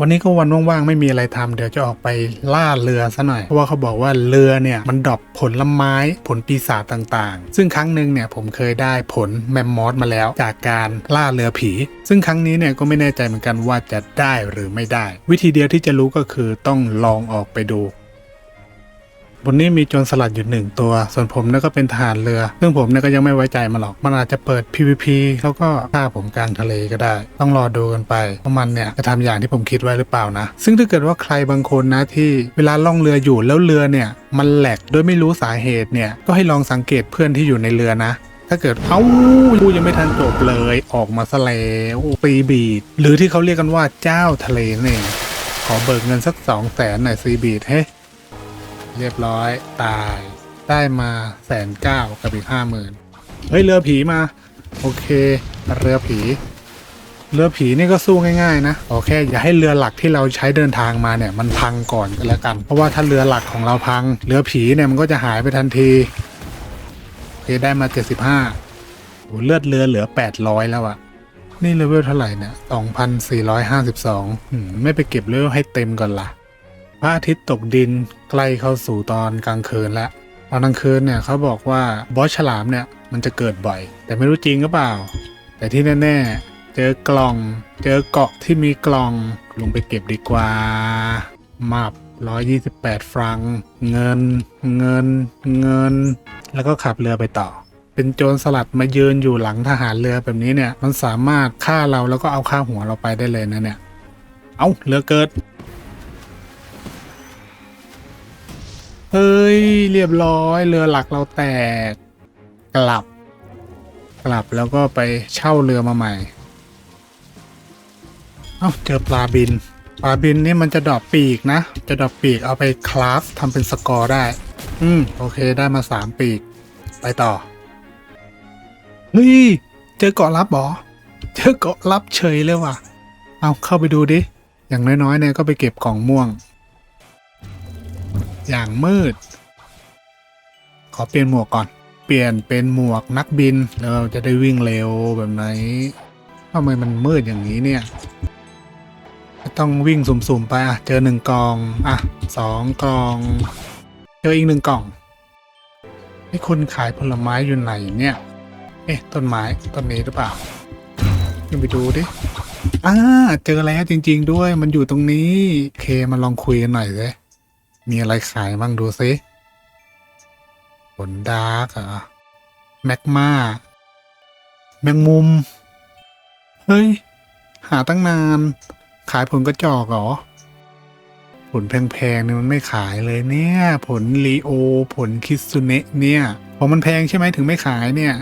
วันนี้ก็วันว่างๆไม่มีอะไรทำเดี๋ยวจะออกไปล่าเรือซะหน่อย เพราะว่าเขาบอกว่าเรือเนี่ยมันดรอปผลไม้ผลปีศาจต่างๆ ซึ่งครั้งหนึ่งเนี่ยผมเคยได้ผลแมมมอสมาแล้วจากการล่าเรือผี ซึ่งครั้งนี้เนี่ยก็ไม่แน่ใจเหมือนกันว่าจะได้หรือไม่ได้ วิธีเดียวที่จะรู้ก็คือต้องลองออกไปดู บนนี้มีโจรสลัดอยู่หนึ่งตัว ส่วนผมเนี่ยก็เป็นทหารเรือ ซึ่งผมเนี่ยก็ยังไม่ไว้ใจมันหรอก มันอาจจะเปิด PVP แล้วก็ฆ่าผมกลางทะเลก็ได้ ต้องรอดูกันไปว่ามันเนี่ยจะทำอย่างที่ผมคิดไว้หรือเปล่านะ ซึ่งถ้าเกิดว่าใครบางคนนะที่เวลาล่องเรืออยู่แล้วเรือเนี่ยมันแหลกโดยไม่รู้สาเหตุเนี่ยก็ให้ลองสังเกตเพื่อนที่อยู่ในเรือนะถ้าเกิดเอ้ายูยังไม่ทันจบเลยออกมาซะแล้วตีบีด หรือที่เขาเรียกกันว่าเจ้าทะเลนั่ขอเบิกเงินสักสองแสนหน่อยซีบีดเฮ้ เรียบร้อยตาย ได้มาแสนเก้ากับอีกห้าหมื่นเฮ้ยเรือผีมา โอเค เรือผี เรือผีนี่ก็สู้ง่ายๆนะขอแค่อย่าให้เรือหลักที่เราใช้เดินทางมาเนี่ยมันพังก่อนก็แล้วกัน เพราะว่าถ้าเรือหลักของเราพัง เรือผีเนี่ยมันก็จะหายไปทันทีโอเคได้มาเจ็ดสิบห้าโหเลือดเรือเหลือแปดร้อยแล้วอะนี่เลเวลเท่าไหร่เนี่ยสองพันสี่ร้อยห้าสิบสองไม่ไปเก็บเลเวลให้เต็มก่อนล่ะ พระอาทิตย์ตกดินใกล้เข้าสู่ตอนกลางคืนแล้วตอนกลางคืนเนี่ยเขาบอกว่าบอสฉลามเนี่ยมันจะเกิดบ่อย แต่ไม่รู้จริงหรือเปล่า แต่ที่แน่ๆ เจอกล่อง เจอเกาะที่มีกล่องลงไปเก็บดีกว่ามับ128 ฟรัง เงิน เงิน เงิน แล้วก็ขับเรือไปต่อ เป็นโจรสลัดมายืนอยู่หลังทหารเรือแบบนี้เนี่ย มันสามารถฆ่าเราแล้วก็เอาฆ่าหัวเราไปได้เลยนะเนี่ย เอาเรือเกิด เฮ้ย เรียบร้อยเรือหลักเราแตกกลับ กลับแล้วก็ไปเช่าเรือมาใหม่ เอ้าเจอปลาบิน ปลาบินนี่มันจะดรอปปีกนะ จะดรอปปีกเอาไปคลาสทำเป็นสกอร์ได้ อืม โอเคได้มาสามปีก ไปต่อ เฮ้ย เจอเกาะลับหรอ เจอเกาะลับเฉยเลยว่ะ เอาเข้าไปดูดิ อย่างน้อยๆเนี่ยก็ไปเก็บกล่องม่วง อย่างมืด ขอเปลี่ยนหมวกก่อน เปลี่ยนเป็นหมวกนักบิน แล้วเราจะได้วิ่งเร็วแบบไหนทำไมมันมืดอย่างนี้เนี่ยต้องวิ่งสุ่มๆไปอะ เจอหนึ่งกล่องอะสองกล่อง เจออีกหนึ่งกล่องไอ้คนขายผลไม้อยู่ไหนเนี่ย เอ๊ะต้นไม้ต้นนี้หรือเปล่ายังไปดูดิอ่าเจอแล้วจริง ๆ ด้วยมันอยู่ตรงนี้ เคมาลองคุยกันหน่อยสิ มีอะไรขายบ้างดูซิผลดาร์กเหรอแมกมาแมงมุม เฮ้ย หาตั้งนาน ขายผลกระจอกเหรอ ผลแพงๆเนี่ยมันไม่ขายเลยเนี่ย ผลลีโอ ผลคิสุเนะเนี่ยพอมันแพงใช่ไหมถึงไม่ขายเนี่ย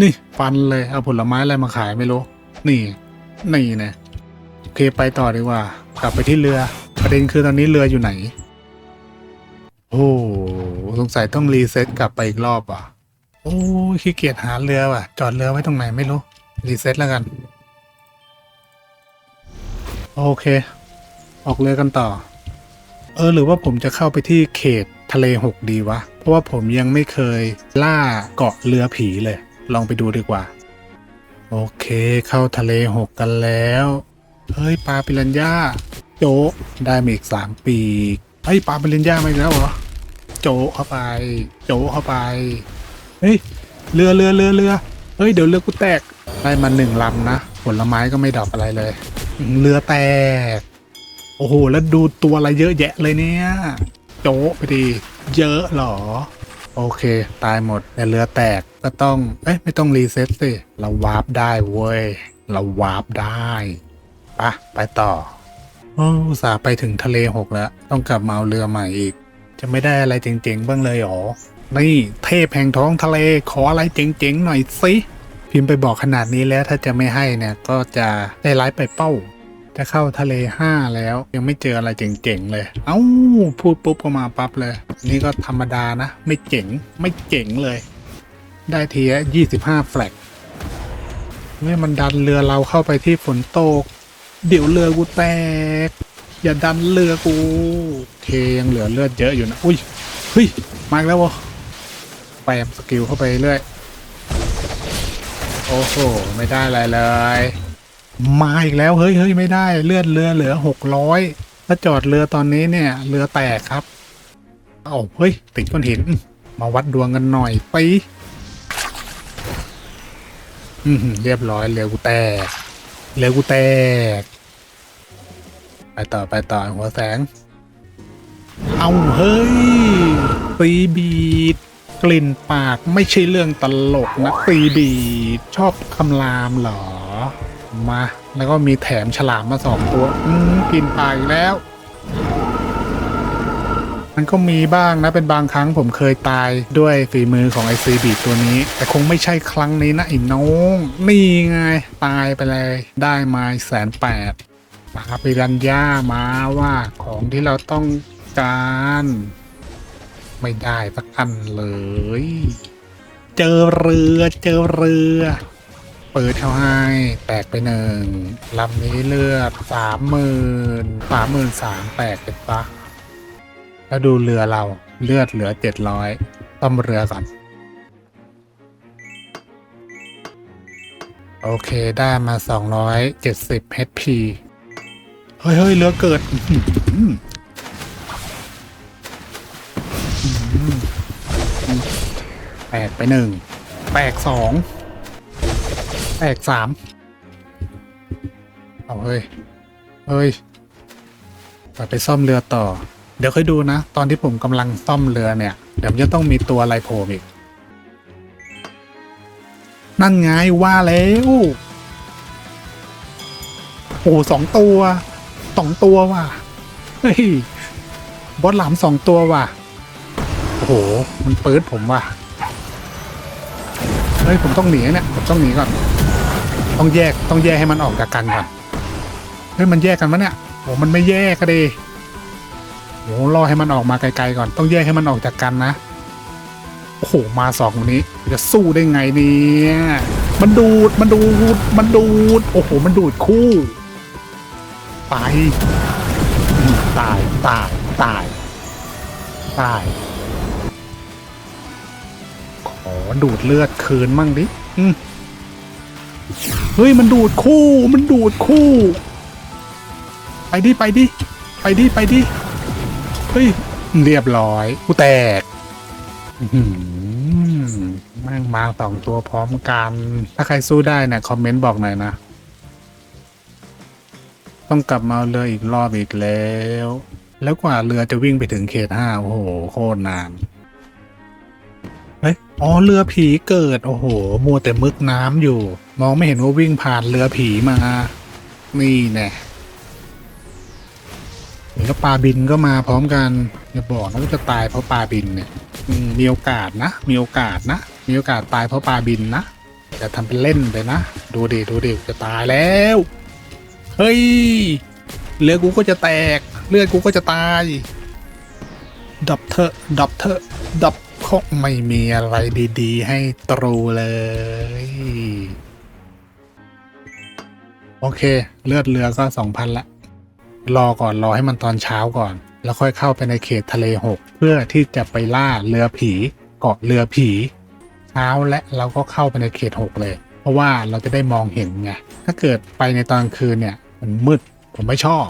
นี่ฟันเลย เอาผลไม้อะไรมาขายไม่รู้ นี่ นี่นะโอเคไปต่อดีกว่า กลับไปที่เรือ ประเด็นคือตอนนี้เรืออยู่ไหน โอ้สงสัยต้องรีเซ็ตกลับไปอีกรอบอะ โอ้ขี้เกียจหาเรือว่ะ จอดเรือไว้ตรงไหนไม่รู้ รีเซ็ตแล้วกัน โอเค ออกเรือกันต่อ เออ หรือว่าผมจะเข้าไปที่เขตทะเลหกดีวะ เพราะว่าผมยังไม่เคยล่าเกาะเรือผีเลย ลองไปดูดีกว่า โอเค เข้าทะเลหกกันแล้ว เฮ้ยปลาปิรันย่าโจะได้มาอีกสามปีเฮ้ยปลาปิรันย่ามาอีกแล้วเหรอ โจเข้าไป โจเข้าไป เฮ้ย เรือเรือเรือเรือเฮ้ย เดี๋ยวเรือกูแตก ได้มาหนึ่งลำนะ ผลไม้ก็ไม่ดอปอะไรเลย เรือแตก โอ้โห แล้วดูตัวอะไรเยอะแยะเลยเนี่ย โจะไปดี เยอะเหรอ โอเค ตายหมด แต่เรือแตกก็ต้อง เอ้ย ไม่ต้องรีเซ็ตสิ เราวาร์ปได้เว้ย เราวาร์ปได้ปะไปต่อโอ้อุตสาห์ไปถึงทะเลหกแล้ว ต้องกลับมาเอาเรือใหม่อีก จะไม่ได้อะไรเจ๋งๆบ้างเลยหรอ นี่เทพแห่งท้องทะเลขออะไรเจ๋งๆหน่อยสิ พิมพ์ไปบอกขนาดนี้แล้วถ้าจะไม่ให้เนี่ยก็จะได้ร้ายไปเป้า จะเข้าทะเลห้าแล้ว ยังไม่เจออะไรเจ๋งๆเลย เอ้าพูดปุ๊บก็มาปั๊บเลย นี่ก็ธรรมดานะ ไม่เจ๋งไม่เจ๋งเลย ได้ทีละยี่สิบห้าแฟลกเมื่อมันดันเรือเราเข้าไปที่ฝนตก เดี๋ยวเรือกูแตก อย่าดันเรือกู เทยังเหลือเลือดเยอะอยู่นะ อุ้ย เฮ้ย มาแล้ววะแปมสกิลเข้าไปเรื่อย โอ้โห ไม่ได้อะไรเลย มาอีกแล้ว เฮ้ยเฮ้ยไม่ได้เลือดเรือเหลือหกร้อยถ้าจอดเรือตอนนี้เนี่ย เรือแตกครับ เอ้าเฮ้ย ติดก้อนหินมมาวัดดวงกันหน่อยไปอืมเรียบร้อยเรือกูแตกเรือกูแตก ไปต่อไปต่อหัวแสง เอาเฮ้ยตีบีดกลิ่นปากไม่ใช่เรื่องตลกนะตีบีดชอบคำรามเหรอ มา แล้วก็มีแถมฉลามมาสองตัว อืมกลิ่นปากอีกแล้ว มันก็มีบ้างนะเป็นบางครั้งผมเคยตายด้วยฝีมือของไอซีบีตัวนี้ แต่คงไม่ใช่ครั้งนี้นะไอ้น้อง นี่ไง ตายไปเลย ได้มาแสนแปด ปาปิรันย่ามาว่าของที่เราต้องการ ไม่ได้สักอันเลย เจอเรือเจอเรือ เปิดเขาให้แตกไปหนึ่งลำนี้เลือดสามหมื่นสามหมื่นสามแตกเป็นปะแล้วดูเรือเราเลือดเหลือเจ็ดร้อยต้มเรือก่อนโอเคได้มาสองร้อยเจ็ดสิบ HP เฮ้ยเฮ้ยเรือเกิดแตกไปหนึ่งแตกสองแตกสามเอาเฮ้ยเฮ้ยไปซ่อมเรือต่อ เดี๋ยวค่อยดูนะ ตอนที่ผมกำลังซ่อมเรือเนี่ย เดี๋ยวมันจะต้องมีตัวอะไรโผล่อีก นั่นไงว่าแล้ว โอ้สองตัว สองตัวว่ะ เฮ้ย บอสหลามสองตัวว่ะ โอ้โห มันปื๊ดผมว่ะ เฮ้ย ผมต้องหนีเนี่ย ผมต้องหนีก่อน ต้องแยก ต้องแยกให้มันออกจากกันก่อน เฮ้ย มันแยกกันมะเนี่ยโอ้มันไม่แยกก็ดีโอ้รอให้มันออกมาไกลๆก่อน ต้องแยกให้มันออกจากกันนะ โอ้โห มาสองคนนี้ จะสู้ได้ไงเนี่ย มันดูด มันดูด มันดูด โอ้โห มันดูดคู่ ไปตายตายตายตาย ขอดูดเลือดคืนมั่งดิเฮ้ยมันดูดคู่มันดูดคู่ ไปดิไปดิไปดิไปดิเฮ้ยเรียบร้อยกูแตกอื้อหือแม่งมาสองตัวพร้อมกัน ถ้าใครสู้ได้นี่ยคอมเมนต์บอกหน่อยนะ ต้องกลับมาเอาเรืออีกรอบอีกแล้ว แล้วกว่าเรือจะวิ่งไปถึงเขตห้าโอ้โห โคตรนานเฮ้ยอ๋อเรือผีเกิด โอ้โห มัวแต่มึกน้ำอยู่ มองไม่เห็นว่าวิ่งผ่านเรือผีมา นี่แน่แล้วปลาบินก็มาพร้อมกันอย่าบอกนะว่าจะตายเพราะปลาบินเนี่ยมีโอกาสนะ มีโอกาสนะ มีโอกาสตายเพราะปลาบินนะอย่าทำเป็นเล่นไปนะ ดูดิดูดิจะตายแล้ว เฮ้ยเรือกูก็จะแตก เลือดกูก็จะตาย ดับเถอะดับเถอะดับคงไม่มีอะไรดีๆ ให้ตรูเลย โอเค เลือดเรือก็สองพันละ รอก่อนรอให้มันตอนเช้าก่อน แล้วค่อยเข้าไปในเขตทะเลหก เพื่อที่จะไปล่าเรือผี เกาะเรือผี เช้าและเราก็เข้าไปในเขตหกเลย เพราะว่าเราจะได้มองเห็นไง ถ้าเกิดไปในตอนคืนเนี่ย มันมืด ผมไม่ชอบ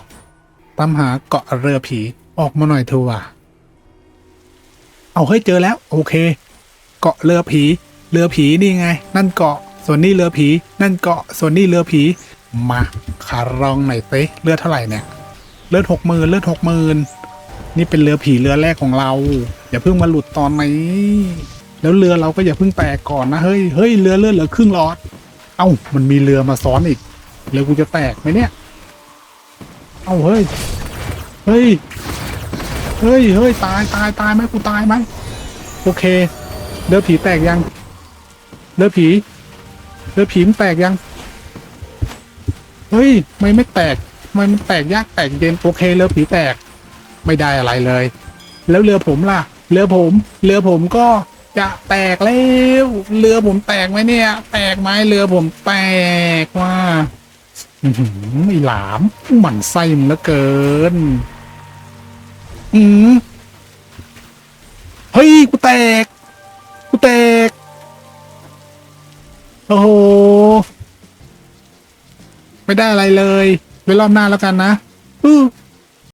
ตามหาเกาะเรือผี ออกมาหน่อยเถอะว่ะ เอาเฮ้ยเจอแล้ว โอเค เกาะเรือผี เรือผีนี่ไง นั่นเกาะ ส่วนนี้เรือผี นั่นเกาะ ส่วนนี้เรือผี มาคารองหน่อยเต้เลือดเท่าไหร่เนี่ย เลือดหกหมื่นเลือดหกหมื่นนี่เป็นเรือผีเรือแรกของเรา อย่าเพิ่งมาหลุดตอนนี้ แล้วเรือเราก็อย่าเพิ่งแตกก่อนนะเฮ้ยเฮ้ยเรือเลือดเหลือครึ่งหลอด เอ้ามันมีเรือมาซ้อนอีกเรือกูจะแตกไหมเนี่ย เอ้าเฮ้ย เฮ้ย เฮ้ย เฮ้ย ตายตายตายไหมกูตายไหมโอเคเรือผีแตกยังเรือผีเรือผีมันแตกยัง เฮ้ย ไม่ไม่แตกไมมันแตกยากแตกเย็นโอเคเรือผีแตก ไม่ได้อะไรเลย แล้วเรือผมล่ะ เรือผม เรือผมก็จะแตกแล้ว เรือผมแตกไหมเนี่ย แตกไหมเรือผมแตกว่า ไอ้หลามหมันไส้มันเหลือเกิน อืมเฮ้ย กูแตก กูแตก โอ้โหไปไม่ได้อะไรเลย ไว้รอบหน้าแล้วกันนะ อือ